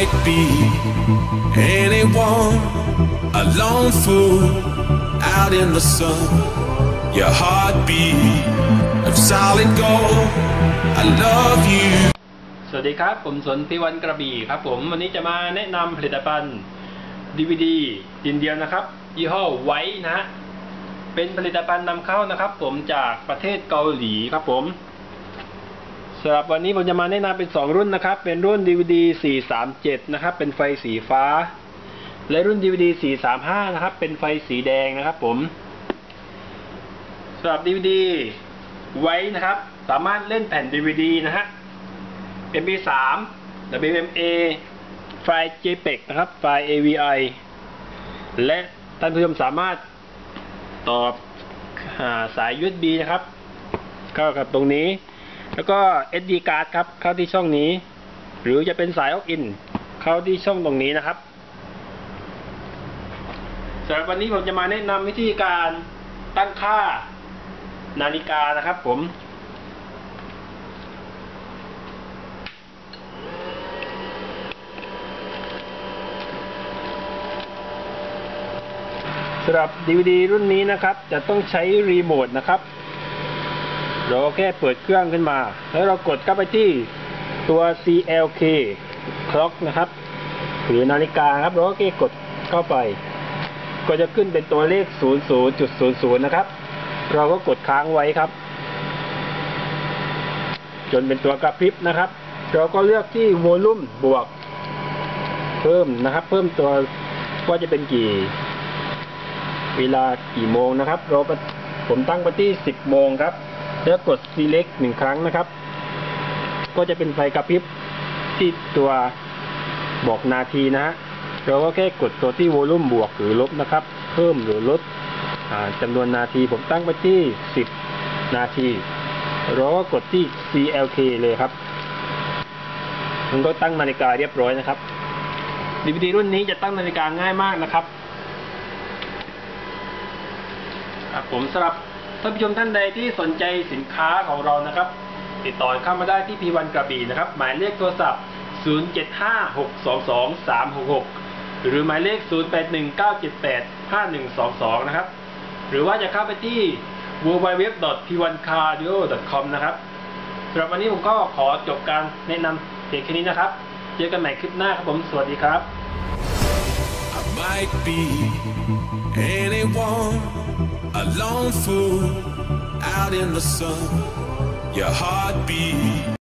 might be anyone, a lone fool out in the sun. Your heartbeat of solid gold. I love you. สวัสดีครับ ผมสนพิวันกระบี่ครับผม วันนี้จะมาแนะนำผลิตภัณฑ์ DVD ดินเดียวนะครับ ยี่ห้อไว้นะฮะเป็นผลิตภัณฑ์นำเข้านะครับ ผมจากประเทศเกาหลีครับผม สำหรับวันนี้ผมจะมาแนะนำเป็น 2 รุ่นนะครับ เป็นรุ่น DVD 437 นะครับ เป็นไฟสีฟ้า และรุ่น DVD 435 นะครับ เป็นไฟสีแดงนะครับผมสำหรับ DVD ไว้นะครับ สามารถเล่นแผ่น DVD นะฮะ MP3 WMA ไฟล์ JPEG นะครับ ไฟล์ AVI และท่านผู้ชมสามารถต่ออาสาย USB นะครับ เข้ากับตรงนี้ แล้วก็ SD card ครับ เข้าที่ช่องนี้ หรือจะเป็นสาย OIN เข้าที่ช่องตรงนี้นะครับสำหรับวันนี้ผมจะมาแนะนำวิธีการตั้งค่านาฬิกานะครับผม สำหรับ DVD รุ่นนี้นะครับ จะต้องใช้รีโมทนะครับ เราแค่เปิดเครื่องขึ้นมา แล้วเรากดเข้าไปที่ตัว CLK clock นะครับ หรือนาฬิกาครับ เราก็แค่กดเข้าไป ก็จะขึ้นเป็นตัวเลข 00.00 นะครับ เราก็กดค้างไว้ครับ จนเป็นตัวกระพริบนะครับ เราก็เลือกที่โวลูมบวก เพิ่มนะครับ เพิ่มตัวว่าจะเป็นกี่ เวลากี่โมงนะครับ เราผมตั้งไปที่ 10 โมงครับ แล้วกด select หนึ่งครั้งนะครับ ก็จะเป็นไฟกระพริบที่ตัวบอกนาทีนะฮะเราก็แค่กดตัวที่โวลูมบวกหรือลบนะครับ เพิ่มหรือลดจำนวนนาทีผมตั้งไปที่ 10 นาทีเราก็กดที่ CLK เลยครับมันก็ตั้งนาฬิกาเรียบร้อยนะครับ DVD รุ่นนี้จะตั้งนาฬิกาง่ายมากนะครับครับผมสำหรับ ท่านผู้ชมท่านใดที่สนใจสินค้าของเรานะครับ ติดต่อเข้ามาได้ที่พีวันกระบี่นะครับ หมายเลขโทรศัพท์ 075622366 หรือหมายเลข 0819785122 นะครับ หรือว่าจะเข้าไปที่ www.p1cardio.com นะครับสำหรับวันนี้ผมก็ขอจบการแนะนำเพียงแค่นี้นะครับ เจอกันใหม่คลิปหน้าครับผม สวัสดีครับ I might be anyone, a lone fool out in the sun. Your heartbeat